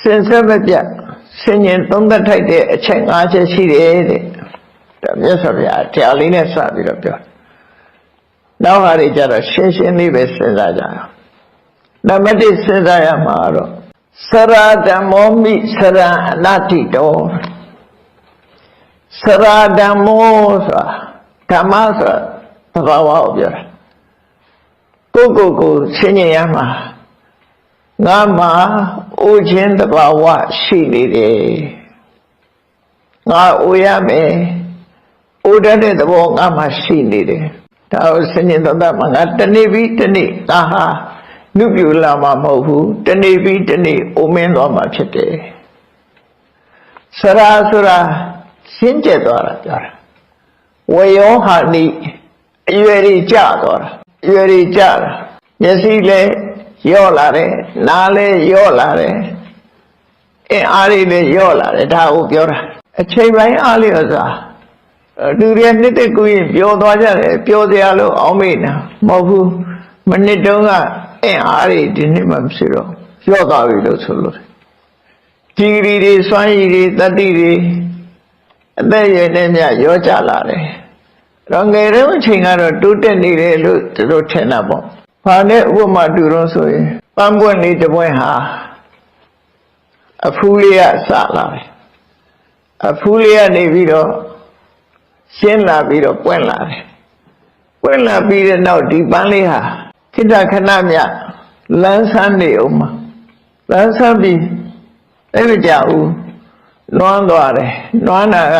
စင်ဆက်မပြတ်ဆင်ញင်သုံးသက်ထိုက်တဲ့အချက်၅ချက်ရှိတယ်တဲ့ဒါမြတ်စွာဘုရားတရားလေးနဲ့စပြီးတော့ပြောနောက်ဟာတွေကြတော့ရှင်းရှင်းလေးပဲစဉ်းစားကြအောင်နံပါတ်1စဉ်းစားရမှာတော့စရာဓမ္မောမိစရံအနတ္တိတောစရာဓမ္မောဆိုတာဓမ္မဆိုတာသဘာဝကိုပြောတာကိုယ့်ကိုယ်ကိုဆင်ញင်ရမှာ ငါမှာအိုခြင်းတဘာဝရှိနေတယ်ငါအိုရမယ်အိုတတ်တဲ့သဘောငါမှာရှိနေတယ်ဒါကိုစဉ္ညသတ္တမှာငါတနေ့ပြီးတနေ့ငါဟာနုပြူလာမှာမဟုတ်ဘူးတနေ့ပြီးတနေ့အိုမင်းသွားမှာဖြစ်တယ်စရာဆိုတာရှင်းကျက်သွားတာပြောတာဝေယောဟာနိအရွယ်ကြီးကြသွားတာအရွယ်ကြီးကြတာမျက်စိလည်း ယော့လာတယ်နားလည်းယော့လာတယ်အင်းအားလေးလည်းယော့လာတယ်ဒါကိုပြောတာအချိန်ပိုင်းအားလေးဥစားလူတွေနှစ်တက်ကိုရင်ပျော်သွားကြတယ်ပျော်စရာလို့အောင်းမိတာမဟုတ်ဘူးမနစ်တုန်းကအင်းအားလေးဒီနှစ်မှမရှိတော့ယော့သွားပြီလို့ဆိုလို့ဒီဂရီတွေစွမ်းရည်တွေတတိတွေအသက်အရွယ်နဲ့မြရောကြလာတယ်တော့ငယ်တုန်းအချိန်ကတော့တိုးတက်နေတယ်လို့သူတို့ထင်တာပေါ့။ ဘာနဲ့ဥပမာတူတော့ဆိုရင်ပန်းပွင့်လေးတစ်ပွင့်ဟာအဖူးလေးကစလာတယ်။အဖူးလေးကနေပြီးတော့ရှင်းလာပြီးတော့ပွင့်လာတယ်။ပွင့်လာပြီးတဲ့နောက်ဒီပန်းလေးဟာခိတ္တခဏမြလန်းဆန်းနေအောင်မှာလန်းဆန်းပြီးအဲ့မကြဘူးလွမ်းသွားတယ်။လွမ်းတာက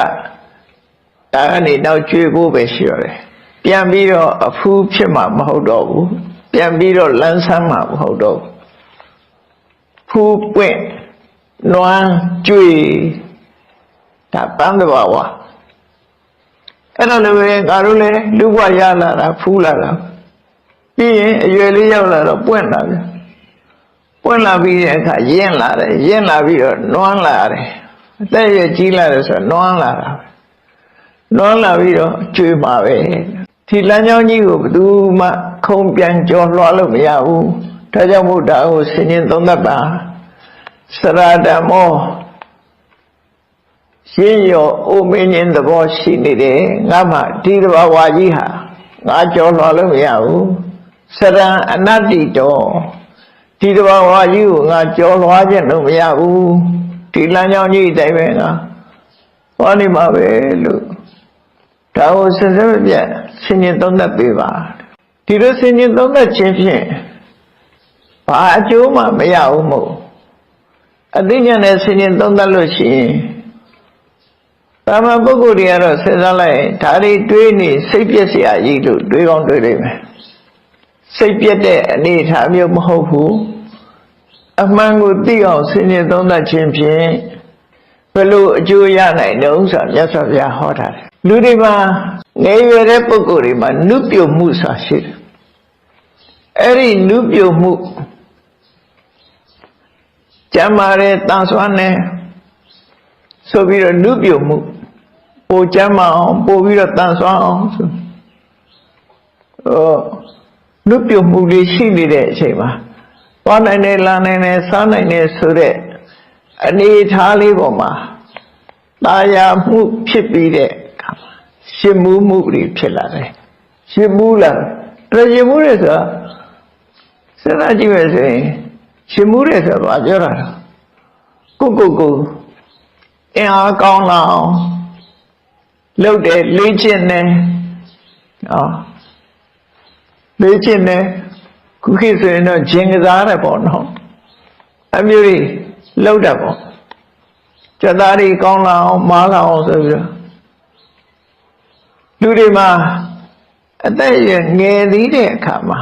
ဒါကနေနောက်ကျွေးဖို့ပဲရှိရတယ်။ပြန်ပြီးတော့အဖူးဖြစ်မှာမဟုတ်တော့ဘူး။ ပြန်ပြီးတော့လန်းဆန်းမှာမဟုတ်တော့ဘူး။ဖူးပွင့်နွမ်းကျွေးဒါပန်းတော်ဝါအဲ့တော့လည်းပဲငါတို့လည်းလူ့ဘဝရလာတာဖူးလာတာပြီးရင်အရွယ်လေးရောက်လာတော့ပွင့်လာပြီပွင့်လာပြီးတဲ့အခါရင့်လာတယ်ရင့်လာပြီးတော့နွမ်းလာတယ်အသက်ရကြီးလာတယ်ဆိုတော့နွမ်းလာတာပဲနွမ်းလာပြီးတော့ကျွေးပါပဲဒီလမ်းကြောင်းကြီးကိုဘယ်သူမှ ခုံပြန်ကြော်လွှားလို့မရဘူးဒါကြောင့်မို့ဒါကိုဆင်ញင်သုံးသပ်ပါစရာဓမ္မောရှင်းရောအိုမင်းခြင်းသဘောရှိနေတယ်ငါမှဒီတဘာဝကြီးဟာငါကြော်လွှားလို့မရဘူးစရံအနတ္တိတောဒီတဘာဝကြီးကိုငါကြော်လွှားခြင်းလို့မရဘူးဒီလမ်းကြောင်းကြီးအတိုင်းပဲငါဟောနေမှာပဲလို့ဒါကိုစဉ်ဆက်မပြတ်ဆင်ញင်သုံးသပ်ပေးပါ ဒီလိုဆင်ခြင်သုံးသပ်ခြင်းဖြင့်ဘာအကျိုးမှမရဘူးမဟုတ်အသိဉာဏ်နဲ့ဆင်ခြင်သုံးသပ်လို့ရှိရင်ဗမာပုဂ္ဂိုလ်တွေကတော့စဉ်းစားလိုက်ဒါတွေတွေးနေစိတ်ပြက်စရာကြီးလို့တွေးကောင်းတွေးလိမ့်မယ်စိတ်ပြက်တဲ့အနေအထားမျိုးမဟုတ်ဘူးအမှန်ကိုသိအောင်ဆင်ခြင်သုံးသပ်ခြင်းဖြင့်ဘလို့အကျိုးရနိုင်တော့ဆိုမြတ်စွာဘုရားဟောတာလူတွေမှာနေရတဲ့ပုဂ္ဂိုလ်တွေမှာနုပြုမှုစာရှိတယ် အဲ့ဒီနုပြုတ်မှုကျမ်းမာတဲ့တန်ဆွမ်းတဲ့ဆိုပြီးတော့နုပြုတ်မှုပိုကျမ်းမာအောင်ပို့ပြီးတော့တန်ဆွမ်းအောင်ဆိုဟောနုပြုတ်မှုလေးရှိနေတဲ့အချိန်မှာသွားနိုင်တယ်လာနိုင်တယ်စားနိုင်တယ်ဆိုတဲ့အနေထားလေးပေါ်မှာตาယာမှုဖြစ်ပြီးတဲ့အခါမှာရှင်မှုမှုတွေဖြစ်လာတယ်ရှင်မှုလာတယ်ရှင်မှုတွေဆိုတာ စဉ်းစားကြည့်မယ်ဆိုရင်ရှင်မှုတွေဆိုတာဘာပြောတာလဲကိုကိုကိုအင်အားကောင်းလာအောင်လုပ်တယ်လေ့ကျင့်တယ်နော်လေ့ကျင့်တယ်ခုခေတ်ဆိုရင်တော့ဂျင်ကစားတယ်ပေါ့နော်အမျိုးကြီးလောက်တာပေါ့ကြက်သားတွေကောင်းလာအောင်မားလာအောင်ဆိုပြီးတော့လူတွေမှာအသက်ရငယ်သေးတဲ့အခါမှာ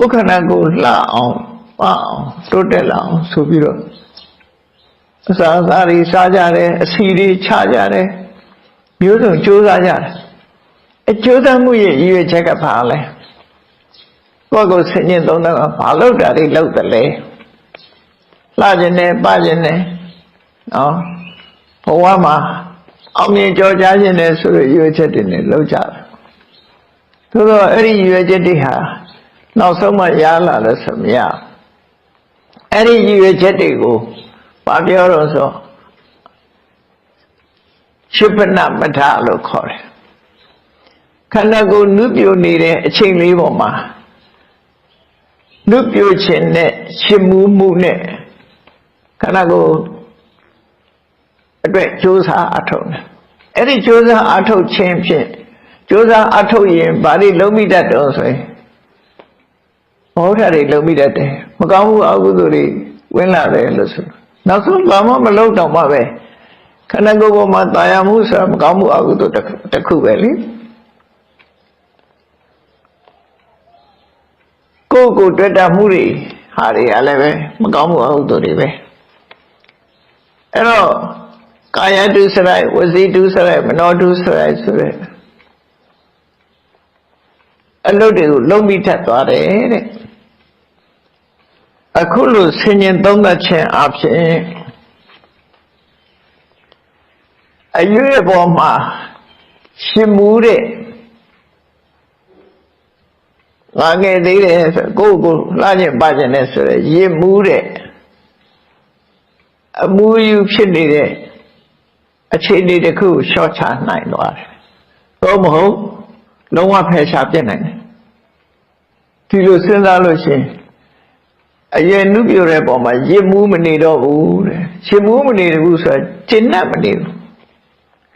ကိုယ်ခန္ဓာကိုယ်လှအောင်ပအောင်တိုးတက်လာအောင်ဆိုပြီးတော့အစာအစာတွေစားကြတယ်အစီတွေချကြတယ်မျိုးစုံကြိုးစားကြတယ်အကျိုးစားမှုရဲ့ရည်ရွယ်ချက်ကဘာလဲကိုယ့်ကိုယ်ဆင်ញင်သုံးတာကဘာလို့တာတွေလောက်တယ်လဲလှခြင်းနဲ့ပခြင်းနဲ့နော်ဘဝမှာအောင်မြင်ကြော်ကြားခြင်းနဲ့ဆိုရရွေးချက်တွေနဲ့လောက်ကြတယ်သို့တော့အဲ့ဒီရွေးချက်တွေဟာ နောက်ဆုံးမှရလာလို့ဆိုမရအဲ့ဒီရည်ရွယ်ချက်တွေကိုဘာပြောတော့ဆိုရှုပနမထလို့ခေါ်တယ်ခန္ဓာကိုယ်နုပြိုနေတဲ့အချိန်လေးပေါ်မှာနုပြိုခြင်းနဲ့ရှင်မှုမှုနဲ့ခန္ဓာကိုယ်အတွက်ကြိုးစားအထောက်တယ်အဲ့ဒီကြိုးစားအထောက်ခြင်းဖြင့်ကြိုးစားအထောက်ရင်ဘာတွေလုံးမိတတ်တော့ဆိုရင် ဘောဓာတွေလုံးမိတတ်တယ်မကောင်းဘူးအကုသိုလ်တွေဝင်လာတယ်လို့ဆိုနောက်ဆုံးဘာမှမလုပ်တော့မှပဲခန္ဓာကိုယ်ပေါ်မှာတာယာမှုဆိုတာမကောင်းမှုအကုသိုလ်တစ်ခုတစ်ခုပဲလေကိုယ့်ကိုယ်တွေ့တာမှုတွေဟာတွေကလည်းပဲမကောင်းမှုအကုသိုလ်တွေပဲအဲ့တော့ကာယတုစရိုက်ဝစီတုစရိုက်မနောတုစရိုက်ဆိုတဲ့အလုပ်တွေကိုလုံးမိထက်သွားတယ်တဲ့ အခုလိုဆင်ញင်သုံးသပ်ခြင်းအပြင်အရွေပေါ်မှာရှင်မူတဲ့ငါငယ်သေးတယ်ဆိုကိုယ့်ကိုယ်လှခြင်းပါခြင်းနဲ့ဆိုရယ်ရင်မူတဲ့အမူအယူဖြစ်နေတဲ့အခြေအနေတစ်ခုကိုရှော့ချနိုင်သွားတယ်။သို့မဟုတ်လုံးဝဖယ်ရှားပြစ်နိုင်တယ်။ဒီလိုစဉ်းစားလို့ရှိရင် အရင်နုပြတဲ့ပုံမှာရစ်မှုမနေတော့ဘူးတဲ့။ရှင်မှုမနေဘူးဆိုတာကျင့်တတ်မနေဘူး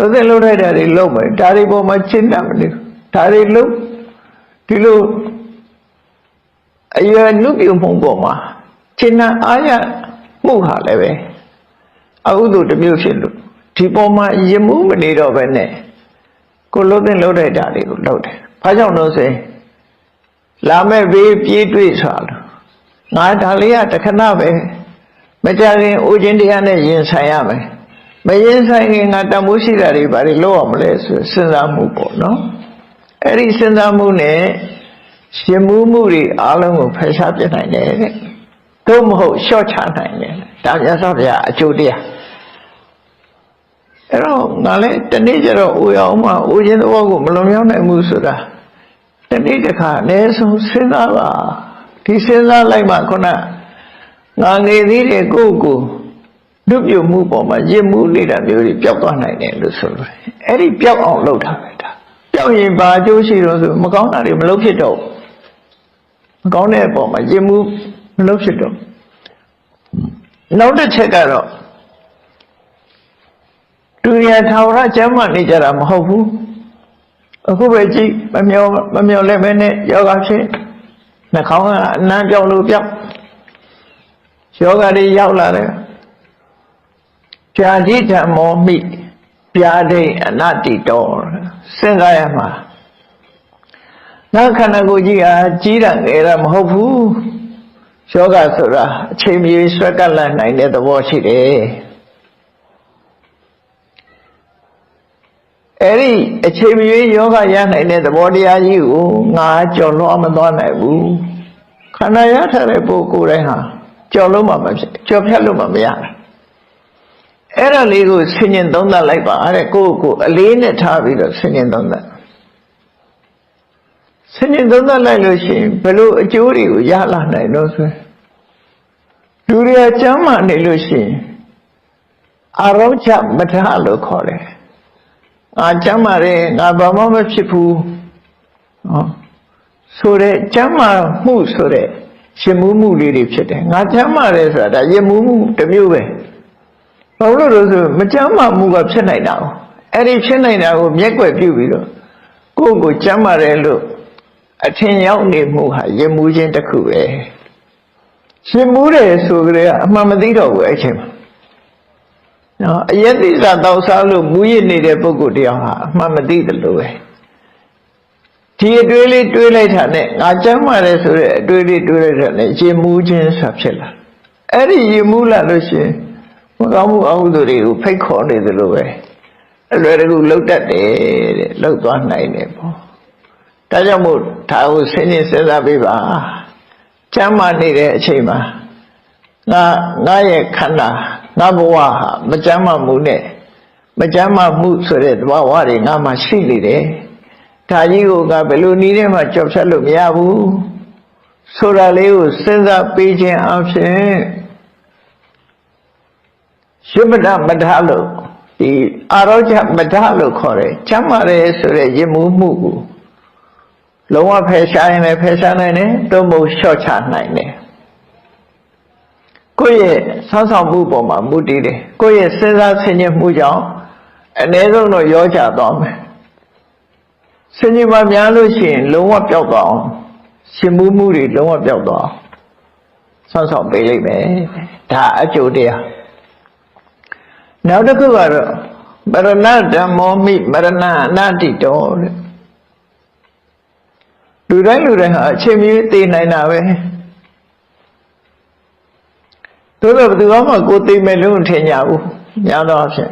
။ဘယ်လိုလုပ်လိုက်တာတွေလုပ်မယ်။ဒါတွေပေါ်မှာကျင့်တတ်မနေဘူး။ဒါတွေလုပ်ဒီလိုအရင်နုပြမှုပေါ်မှာကျင့်တတ်အားရမှုဟာလည်းပဲအဟုသူတစ်မျိုးဖြစ်လို့ဒီပေါ်မှာယမှုမနေတော့ပဲနဲ့ကိုလှုပ်တဲ့လှုပ်တဲ့ဓာတ်တွေကိုလှုပ်တယ်။ဘာကြောင့်လို့ဆိုရင်လာမဲ့ဘေးပြေးတွေ့ဆိုတာလို့ ငါဒါလေးကတခဏပဲမကြခင်အိုခြင်းတရားနဲ့ရင်ဆိုင်ရမယ်။မရင်ဆိုင်ခင်ငါတမိုးရှိတာတွေဘာတွေလုပ်ရမလဲဆိုစဉ်းစားမှုပေါ့နော်။အဲ့ဒီစဉ်းစားမှုနဲ့ရှင်မှုမှုတွေအားလုံးကိုဖယ်ရှားပြနိုင်တယ်တဲ့။သို့မဟုတ်ရှော့ချနိုင်တယ်။ဒါမြတ်စွာဘုရားအကျိုးတရားအဲ့တော့ငါလည်းတနေ့ကျတော့အိုရအောင်မှအိုခြင်းသဘောကိုမလွန်မြောက်နိုင်ဘူးဆိုတာတနေ့တစ်ခါအနည်းဆုံးစဉ်းစားပါ ဒီစဉ်းစားလိုက်မှခုနငါငယ်သေးတယ်ကိုယ့်ကိုလွတ်ပြုမှုပေါ်မှာရစ်မှုနေတာမျိုးတွေပျောက်သွားနိုင်တယ်လို့ဆိုလို့အဲ့ဒီပျောက်အောင်လုပ်ထားပဲဒါပျောက်ရင်ဘာအကျိုးရှိတော့ဆိုမကောင်းတာတွေမလုပ်ဖြစ်တော့မကောင်းတဲ့အပေါ်မှာရစ်မှုမလုပ်ဖြစ်တော့နောက်တစ်ချက်ကတော့သူရထာဝရကျမ်းမာနေကြတာမဟုတ်ဘူးအခုပဲကြည့်မမျောမမျောလည်းပဲနဲ့ယောဂဖြစ် နှာခေါင်းကအနံ့ပြောင်းလို့ပြောင်းယောဂတွေရောက်လာတယ်ဖြာကြည့်ဓမ္မောမိပြာဒိအနတ္တိတောစဉ်းစားရမှာနောက်ခန္ဓာကိုယ်ကြီးဟာကြီးတာငယ်တာမဟုတ်ဘူးယောဂဆိုတာအချိန်မြေဆွဲကပ်လန့်နိုင်တဲ့သဘောရှိတယ် အဲ့ဒီအချိန်မရွေးယောဂရနိုင်တဲ့သဘောတရားကြီးကိုငါကြော်လွှားမသွားနိုင်ဘူးခန္ဓာရထားတဲ့ပုဂ္ဂိုလ်တိုင်းဟာကြော်လို့မှမဖြစ်ကြော်ဖြတ်လို့မှမရဘူးအဲ့ဒါလေးကိုဆင်ញင်သုံးသပ်လိုက်ပါတဲ့ကိုယ့်ကိုယ်အလေးနဲ့ထားပြီးတော့ဆင်ញင်သုံးသပ်ဆင်ញင်သုံးသပ်လိုက်လို့ရှိရင်ဘယ်လိုအကျိုးတွေကိုရလာနိုင်လို့ဆိုလူတွေကကျမ်းမာနေလို့ရှိရင်အာရောချမထလို့ခေါ်တယ် ငါကျမ်းမာတယ်ငါဘာမှမဖြစ်ဘူးဟောဆိုတဲ့ကျမ်းမာမှုဆိုတဲ့ရှင်မှုမှုလေးတွေဖြစ်တယ်ငါကျမ်းမာတယ်ဆိုတာဒါရမှုမှုတစ်မျိုးပဲဘာလို့လို့ဆိုမကျမ်းမာမှုကဖြစ်နိုင်တာအဲ့ဒီဖြစ်နိုင်တာကိုမျက်ကွယ်ပြုပြီးတော့ကိုယ့်ကိုကျမ်းမာတယ်လို့အထင်ရောက်နေမှုဟာရမှုချင်းတစ်ခုပဲရှင်မှုတယ်ဆိုကြတဲ့အမှန်မသိတော့ဘူးအဲ့ချိန်မှာ နော်အယက်တိစာတောက်စားလို့မူရစ်နေတဲ့ပုဂ္ဂိုလ်တယောက်ဟာအမှန်မသိတယ်လို့ပဲဒီအတွေးလေးတွေးလိုက်တာနဲ့ငါကျမ်းမာတယ်ဆိုတဲ့အတွေးလေးတွေးလိုက်တာနဲ့ရင်မူးခြင်းဆိုဖြစ်လာအဲ့ဒီရင်မူးလာလို့ရှိရင်မကောင်းမှုအဟုသူတွေကိုဖိတ်ခေါ်နေသလိုပဲအလွယ်တကူလှုပ်တတ်တယ်တဲ့လှုပ်သွားနိုင်တယ်ပေါ့ဒါကြောင့်မို့ဒါကိုဆင်းရဲစဉ်းစားပေးပါကျမ်းမာနေတဲ့အချိန်မှာငါငါရဲ့ခန္ဓာ ငါဘဝဟာမကြမ်းမမှုနဲ့မကြမ်းမမှုဆိုတဲ့သဘာဝတွေငါမှရှိနေတယ်ဒါကြီးကိုကဘယ်လိုနည်းနဲ့မှကြောက်ဖြတ်လို့မရဘူးဆိုတာလေးကိုစဉ်းစားပေးခြင်းအပြင်ရှုပဒမထလို့ဒီအာရောချမထလို့ခေါ်တယ်ချမ်းသာတယ်ဆိုတဲ့ယဉ်မှုမှုကိုလုံးဝဖယ်ရှားရင်လည်းဖယ်ရှားနိုင်တယ်တုံ့မို့လျှော့ချနိုင်တယ် ကိုယ့်ရဲ့ဆောင်းဆောင်မှုပေါ်မှာမူတည်တယ်ကိုယ့်ရဲ့စဉ်းစားဆင်ခြင်မှုကြောင့်အ ਨੇ ဆုံးတော့ရောချသွားမယ်ဆင်ခြင်ပါများလို့ရှိရင်လုံးဝပျောက်သွားအောင်ရှင်မှုမှုတွေလုံးဝပျောက်သွားအောင်ဆောင်းဆောင်ပေးလိုက်မယ်ဒါအကျိုးတရားနောက်တစ်ခုကတော့မရဏဓမ္မောမိမရဏအနတ္တိတောတဲ့လူတိုင်းလူတိုင်းဟာအချိန်မီသိနိုင်တာပဲ တို့တော့ဘယ်သူမှကိုသိမယ်လို့မထင်ကြဘူးညာတော့အဖြစ်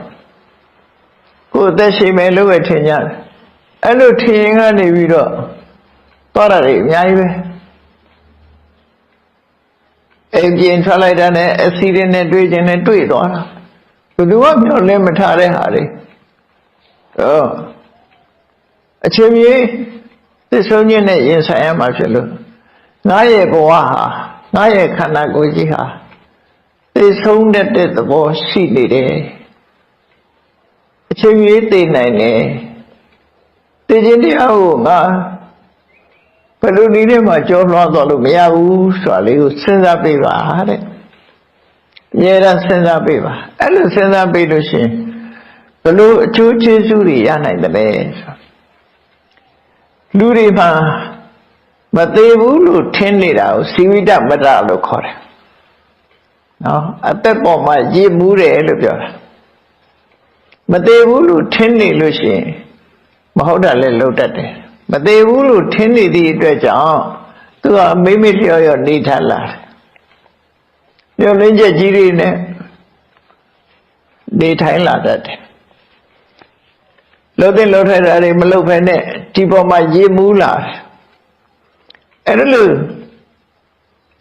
ကိုအသက်ရှင်မယ်လို့ပဲထင်ကြတယ်အဲ့လိုထင်ရင်ကနေပြီးတော့သွားတာတွေအများကြီးပဲအိမ်ပြင်ထွက်လိုက်တာနဲ့အက်ဆီဒင့်နဲ့တွေ့ခြင်းနဲ့တွေ့သွားတာဘယ်သူမှမျှော်လင့်မထားတဲ့ဟာတွေတော့အချိန်ကြီးသစ္ဆုံးခြင်းနဲ့ရင်ဆိုင်ရမှာဖြစ်လို့ငါရဲ့ဘဝဟာငါရဲ့ခန္ဓာကိုယ်ကြီးဟာ သိဆုံးတဲ့တဲ့သဘောရှိနေတယ်အချိန်ကြီးသိနိုင်တယ်သိခြင်းတရားကိုငါဘယ်လိုနည်းနဲ့မှကြောလွှားသွားလို့မရဘူးဆိုတာလေးကိုစဉ်းစားပေးပါတဲ့အများအားစဉ်းစားပေးပါအဲ့လိုစဉ်းစားပေးလို့ရှိရင်ဘယ်လိုအကျိုးကျေးဇူးတွေရနိုင်သလဲဆိုလူတွေမှာမသေးဘူးလို့ထင်နေတာကိုစီဝိတမတ္တလို့ခေါ်တယ် နော်အသက်ပေါ်မှာရည်မူးတယ်လို့ပြောတာမသေးဘူးလို့ထင်နေလို့ရှိရင်မဟုတ်တာလည်းလှုပ်တတ်တယ်မသေးဘူးလို့ထင်နေသည့်အတွက်ကြောင့်သူကမိမိလျော်လျော်နေထလာတယ်ညှို့လင်းချက်ကြီးတွေနဲ့နေထိုင်လာတတ်တယ်လှုပ်တဲ့လှုပ်ထိုက်တာတွေမလှုပ်ဖ ೇನೆ ဒီပေါ်မှာရေမူးလာတယ်အဲ့ဒါလို့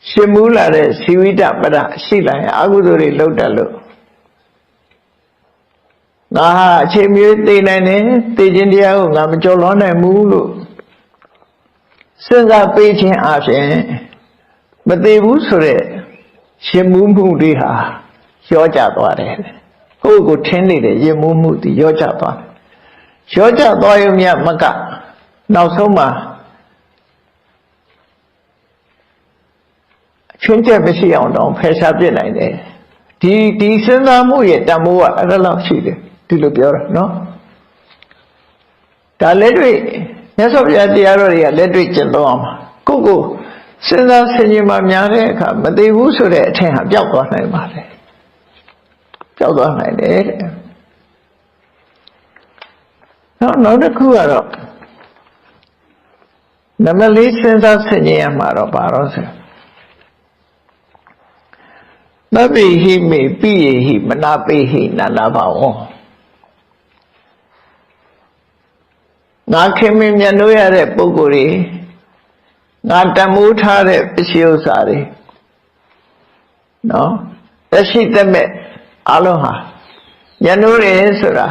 ရှင်မူးလာတဲ့စီဝိတပဒရှိလာရင်အကုသိုလ်တွေလှုပ်တတ်လို့ငါဟာအချိန်မျိုးသိနိုင်တယ်သိခြင်းတရားကိုငါမကြော်လွှမ်းနိုင်ဘူးလို့စဉ်းစားပေးခြင်းအပြင်မသိဘူးဆိုတဲ့ရှင်မှုမှုတွေဟာရောကြသွားတယ်ကိုယ့်ကိုထင်းနေတဲ့ရင်မှုမှုတွေရောကြသွားတယ်ရောကြသွားရုံမြမကနောက်ဆုံးမှာ ချွင်းချက်မရှိအောင်တော့ဖယ်ရှားပြစ်နိုင်တယ်ဒီဒီစဉ်းစားမှုရဲ့တန်ဖိုးကအဲ့ဒါလောက်ရှိတယ်ဒီလိုပြောတာနော်ဒါလက်တွေ့မြတ်စွာဘုရားတရားတော်တွေကလက်တွေ့ကျင့်သုံးအောင်ကိုကိုစဉ်းစားဆင်ခြင်မှများတဲ့အခါမသိဘူးဆိုတဲ့အထင်ဟာပျောက်သွားနိုင်ပါလေပျောက်သွားနိုင်တယ်တဲ့နောက်နောက်တစ်ခုကတော့နံပါတ်လေးစဉ်းစားဆင်ခြင်ရမှာတော့ဘာလို့ဆို သဗ္ဗိဟိမေပိယေဟိမနာပိဟိနာနာဘာဝံငါခင်မင်မြတ်လို့ရတဲ့ပုံကိုယ်တွေငါတမိုးထားတဲ့ပစ္စည်းဥစ္စာတွေနော်တရှိတမဲ့အလုံးဟာမြတ်လို့တယ်ဆိုတာ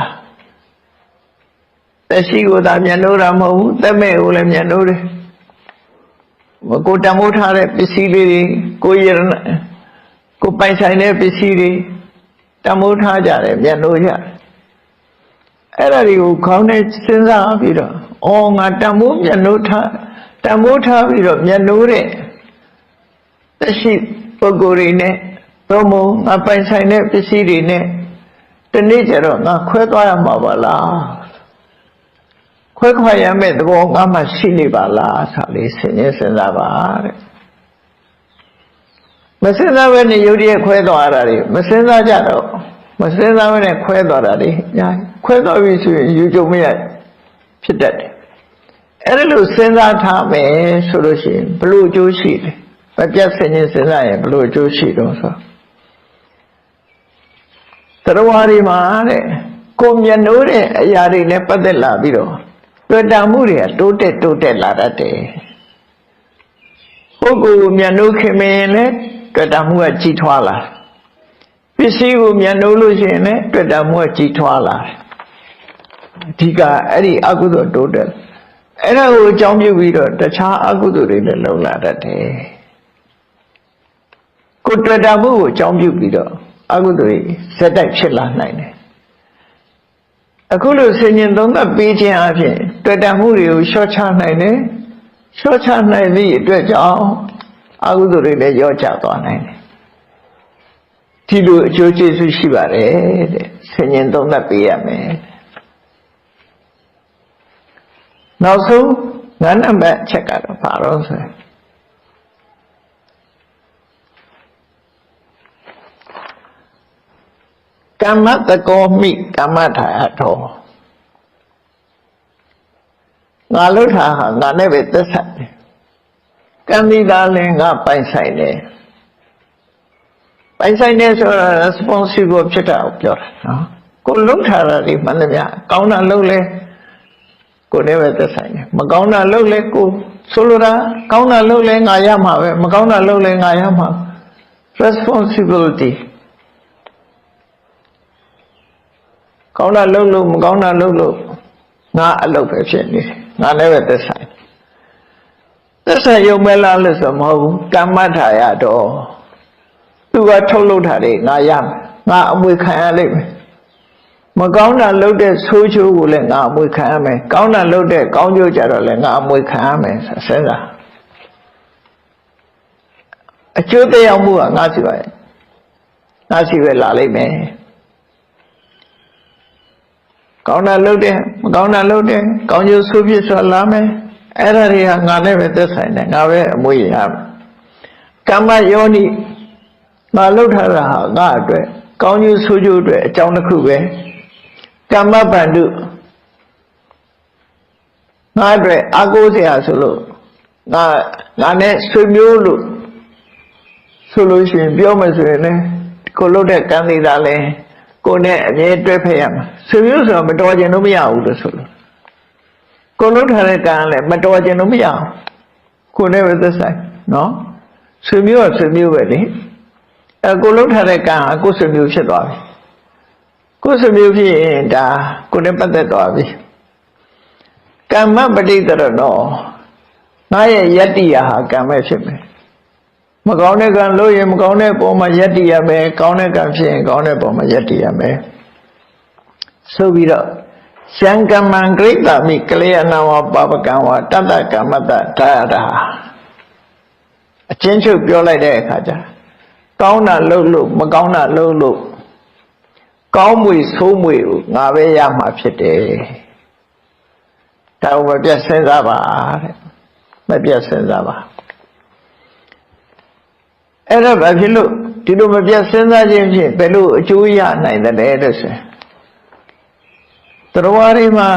တရှိကိုသာမြတ်လို့တာမဟုတ်ဘူးတမဲ့ကိုလည်းမြတ်လို့တယ်ကိုတမိုးထားတဲ့ပစ္စည်းလေးတွေကိုရ ကိုပိုင်ဆိုင်တဲ့ပစ္စည်းတွေတမိုးထားကြတယ်မြတ်လို့ရတယ်အဲ့ဒါတွေကိုခေါင်းနဲ့စဉ်းစားပြီးတော့အော်ငါတမိုးမြတ်လို့ထားတမိုးထားပြီးတော့မြတ်လို့တဲ့တရှိပုဂ္ဂိုလ်တွေနဲ့သို့မဟုတ်ငါပိုင်ဆိုင်တဲ့ပစ္စည်းတွေနဲ့ဒီနေ့ကျတော့ငါခွဲသွားရမှာပါလားခွဲခွာရမယ့်သဘောငါမှရှိနေပါလားဆိုလေးစဉ်းကျင်စဉ်းစားပါတဲ့ မစဉ်းစားဘဲနဲ့ယုတ်တည်းခွဲသွားတာတွေမစဉ်းစားကြတော့မစဉ်းစားဘဲနဲ့ခွဲသွားတာတွေညာခွဲသွားပြီဆိုရင်ယူကြုံမရဖြစ်တတ်တယ်အဲ့ဒါလို့စဉ်းစားထားမယ်ဆိုလို့ရှိရင်ဘလို့အကျိုးရှိလဲမပြတ်ဆင်ခြင်းစဉ်းစားရင်ဘလို့အကျိုးရှိတော့ဆိုတရားဝါဒီမှာတဲ့ကိုမျက်နှိုးတဲ့အရာတွေနဲ့ပတ်သက်လာပြီးတော့တွေ့တာမှုတွေကတိုးတက်တိုးတက်လာတတ်တယ်ပုဂ္ဂိုလ်ကိုမျက်နှိုးခင်မရင်လည်း တွေ့တာမှုကကြီးထွားလာပစ္စည်းကိုမျက်နှိုးလို့ရှိရင်လည်းတွေ့တာမှုကကြီးထွားလာအဓိကအဲ့ဒီအကုသိုလ်တိုးတက်အဲ့ဒါကိုအကြောင်းပြုပြီးတော့တခြားအကုသိုလ်တွေလည်းလုံလာတတ်တယ်ကိုတွေ့တာမှုကိုအကြောင်းပြုပြီးတော့အကုသိုလ်တွေဇက်တိုက်ဖြစ်လာနိုင်တယ်အခုလိုဆင်ញင်သုံးသပ်ပေးခြင်းအပြင်တွေ့တမှုတွေကိုလျှော့ချနိုင်တယ်လျှော့ချနိုင်သည့်အတွက်ကြောင့် အကုသိုလ်တွေလည်းရောကျသွားနိုင်တယ်ဒီလိုအကျိုးကျေးဇူးရှိပါတယ်တဲ့ဆင်ញင်သုံးသပ်ပေးရမယ်နောက်ဆုံးငါးနံပါတ်အချက်ကတော့ဘာလို့ဆိုရင်ကမ္မတကောမိကမ္မထာယထောငါလှုပ်တာဟာငါနဲ့ပဲသက်ဆိုင်တယ် ကံဒီသားလင်ငါပိုင်ဆိုင်တယ်ပိုင်ဆိုင်တယ်ဆိုတာ responsible ဖြစ်တာကိုပြောတာနော်ကိုလှုပ်ထားတာဒီမှန်တယ်ဗျကောင်းတာလှုပ်လဲကိုနဲ့ပဲသက်ဆိုင်တယ်မကောင်းတာလှုပ်လဲကိုဆိုလိုတာကောင်းတာလှုပ်လဲငါရမှာပဲမကောင်းတာလှုပ်လဲငါရမှာ responsibility ကောင်းတာလုပ်လို့မကောင်းတာလုပ်လို့ငါအလုပ်ပဲဖြစ်နေတယ်ငါလည်းပဲသက်ဆိုင် သက်ဆိုင်ရုံမဲ့လားလို့ဆိုမဟုတ်ဘူးကမ္မထာရတော့သူကထုတ်လုပ်တာတွေငါရမယ်ငါအမွေခံရလိမ့်မယ်မကောင်းတာလုပ်တဲ့ဆိုးချိုးကိုလည်းငါအမွေခံရမယ်ကောင်းတာလုပ်တဲ့ကောင်းကျိုးကြတော့လည်းငါအမွေခံရမယ်စဉ်းစားအကျိုးတရားမှုကငါစီပါရဲ့ငါစီပဲလာလိမ့်မယ်ကောင်းတာလုပ်တယ်မကောင်းတာလုပ်တယ်ကောင်းကျိုးဆိုးပြစ်ဆိုလာမယ် အဲ့ဒါတွေကငါနဲ့ပဲသက်ဆိုင်တယ်ငါပဲအမွေရမယ်ကမ္မယောနိငါလုပ်ထားတာဟာငါအတွက်ကောင်းကျိုးဆိုးကျိုးအတွက်အကြောင်းတစ်ခုပဲကမ္မပန္တုငါအတွက်အကိုးစရာဆိုလို့ငါငါနဲ့ဆွေမျိုးလို့ဆိုလို့ရှိရင်ပြောမယ်ဆိုရင်လည်းကိုလုပ်တဲ့ကံသေးတာလည်းကိုနဲ့အမြဲတွဲဖက်ရမှာဆွေမျိုးဆိုတော့မတော်ကျင်လို့မရဘူးလို့ဆိုလို့ ကိုလုံးထားတဲ့ကံလည်းမတော်ကျင်လို့မရဘူးကိုနဲ့ပဲသက်ဆိုင်နော်ဆွေမျိုးကဆွေမျိုးပဲလေအဲကိုလုံးထားတဲ့ကံဟာကိုဆွေမျိုးဖြစ်သွားပြီကိုဆွေမျိုးဖြစ်ရင်ဒါကိုနဲ့ပတ်သက်သွားပြီကမ္မပဋိတရတော့ငါရဲ့ယတ္တိယဟာကံပဲဖြစ်မယ်မကောင်းတဲ့ကံလို့ရင်မကောင်းတဲ့ပုံမှာယက်တည်ရမယ်ကောင်းတဲ့ကံဖြစ်ရင်ကောင်းတဲ့ပုံမှာယက်တည်ရမယ်ဆိုပြီးတော့ ရှံကမံဂရိတမိကလျာဏဝပပကံဝတတ္တကမ္မတဒါရတာအချင်းချုပ်ပြောလိုက်တဲ့အခါကျကောင်းတာလုပ်လို့မကောင်းတာလုပ်လို့ကောင်းမွေဆိုးမွေကိုငါပဲရမှာဖြစ်တယ်ဒါကိုမပြတ်စဉ်းစားပါတဲ့မပြတ်စဉ်းစားပါအဲ့တော့ဘာဖြစ်လို့ဒီလိုမပြတ်စဉ်းစားခြင်းဖြင့်ဘယ်လိုအကျိုးရနိုင်တယ်လို့ဆိုရင် တော်ဝါရီမှာ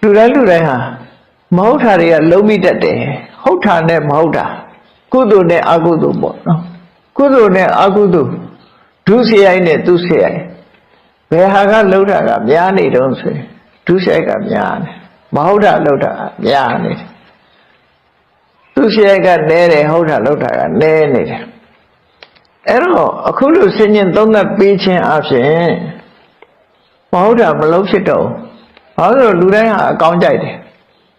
လူတိုင်းလူတိုင်းဟာမဟုတ်တာတွေကလုံးမိတတ်တယ်ဟုတ်တာနဲ့မဟုတ်တာကုသိုလ်နဲ့အကုသိုလ်ပေါ့နော်ကုသိုလ်နဲ့အကုသိုလ်ဒုစရိုက်နဲ့သူစရိုက်ဘယ်ဟာကလှုပ်တာကများနေတုံးဆိုရင်ဒုစရိုက်ကများနေမဟုတ်တာလှုပ်တာများနေတယ်သူရှိရကနဲတယ်ဟုတ်တာလောက်တာကနဲနေတယ်အဲ့တော့အခုလို့ဆင်ញင်သုံးသပ်ပေးခြင်းအပြင် မဟုတ်တာမလုံးဖြစ်တော့ဘာလို့လူတိုင်းဟာအကောင်းကြိုက်တယ်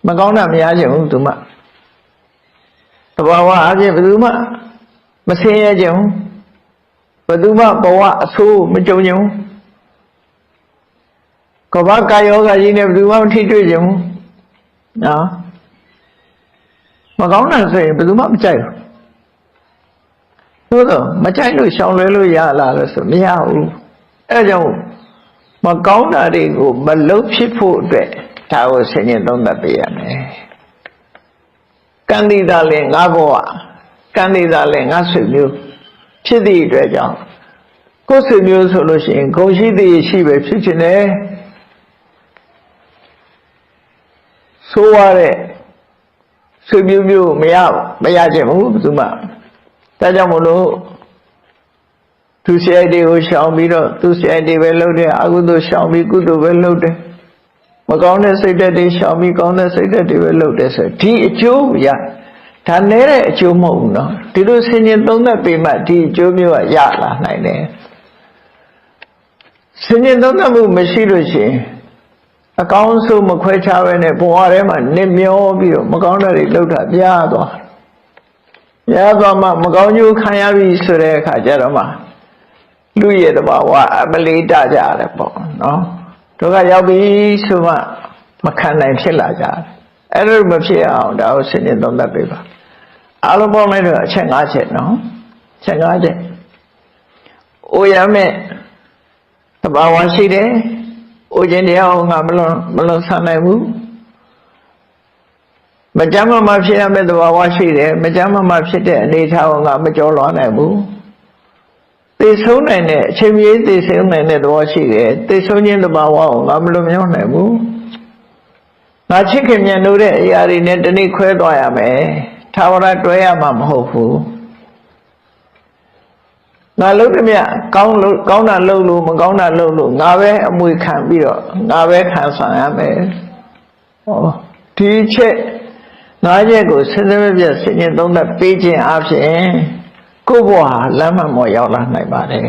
မကောင်းတာမရချင်ဘူးသူမှတဘာဝအပြင်ဘယ်သူမှမဆင်းရဲကြဘူးဘယ်သူမှဘဝအဆိုးမကြုံကြဘူးကဘာကာယောဂကြီးနဲ့ဘယ်သူမှမထိတွေ့ကြဘူးနော်မကောင်းတာဆိုရင်ဘယ်သူမှမကြိုက်ဘူးသို့တော့မကြိုက်လို့ရှောင်လွဲလို့ရလားလို့ဆိုမရဘူးအဲကြောင့် မကောင်းတာတွေကိုမလုံးဖြစ်ဖို့အတွက်ဒါကိုဆင်ញင်သုံးသပ်ပေးရမယ်ကံဒီသာလည်းငါဘဝကံဒီသာလည်းငါဆွေမျိုးဖြစ်သည့်အတွက်ကြောင့်ကိုယ်ဆွေမျိုးဆိုလို့ရှိရင်ဂုံရှိသည်ရှိပဲဖြစ်ချင်တယ်ဆိုရတဲ့ဆွေမျိုးမျိုးမရမရခြင်းဘူးဘယ်သူမှဒါကြောင့်မလို့ သူဆရာတွေကိုရှောင်ပြီးတော့သူဆရာတွေပဲလုပ်တယ်အကုသိုလ်ရှောင်ပြီးကုသိုလ်ပဲလုပ်တယ်မကောင်းတဲ့စိတ်ဓာတ်တွေရှောင်ပြီးကောင်းတဲ့စိတ်ဓာတ်တွေပဲလုပ်တယ်ဆိုဒီအကျိုးရဒါနည်းတဲ့အကျိုးမဟုတ်ဘူးနော်ဒီလိုဆင်ញင်သုံးသက်ပေမှဒီအကျိုးမျိုးကရလာနိုင်တယ်ဆင်ញင်သုံးသက်မှုမရှိလို့ရှိရင်အကောင်းဆုံးမခွဲခြားပဲနဲ့ဘဝထဲမှာနစ်မျောပြီးတော့မကောင်းတဲ့တွေလှုပ်တာပြားသွားပြားသွားမှမကောင်းကျိုးခံရပြီဆိုတဲ့အခါကျတော့မှ လူရဲ့တဘာဝအမလေးတကြရတယ်ပေါ့နော်တို့ကရောက်ပြီဆိုမှမခံနိုင်ဖြစ်လာကြတယ်အဲ့လိုမဖြစ်အောင်ဒါကိုစဉ်းကျင်သုံးသပ်ပေးပါအားလုံးပေါင်းလိုက်တော့အချက်၅ချက်နော်အချက်၅ချက်အိုရမဲ့တဘာဝရှိတယ်အိုခြင်းတရားကိုငါမလွန်မလွန်ဆန်နိုင်ဘူးမကြမ်းမမဖြစ်ရမယ့်သဘာဝရှိတယ်မကြမ်းမမဖြစ်တဲ့အနေအထားကိုငါမကြောလွှားနိုင်ဘူး သိဆုံးနိုင်တဲ့အချိန်ကြီးသိဆုံးနိုင်တဲ့သဘောရှိတယ်သိဆုံးခြင်းသဘာဝကိုငါမလွန်မြောက်နိုင်ဘူးငါချစ်ခင်မြတ်လို့တဲ့အရာတွေနဲ့တနည်းခွဲသွားရမယ်သာဝရတွဲရမှာမဟုတ်ဘူးငါလုပ်သည်မြကောင်းလို့ကောင်းတာလုပ်လို့မကောင်းတာလုပ်လို့ငါပဲအမွေခံပြီးတော့ငါပဲခံဆောင်ရမယ်ဟောဒီချက်ငါးချက်ကိုစဉ်းစားမပြတ်စဉ်းကျင်သုံးသပ်ပေးခြင်းအပြင် ကိုယ့်ဘဝဟာလမ်းမှန်ပေါ်ရောက်လာနိုင်ပါတယ်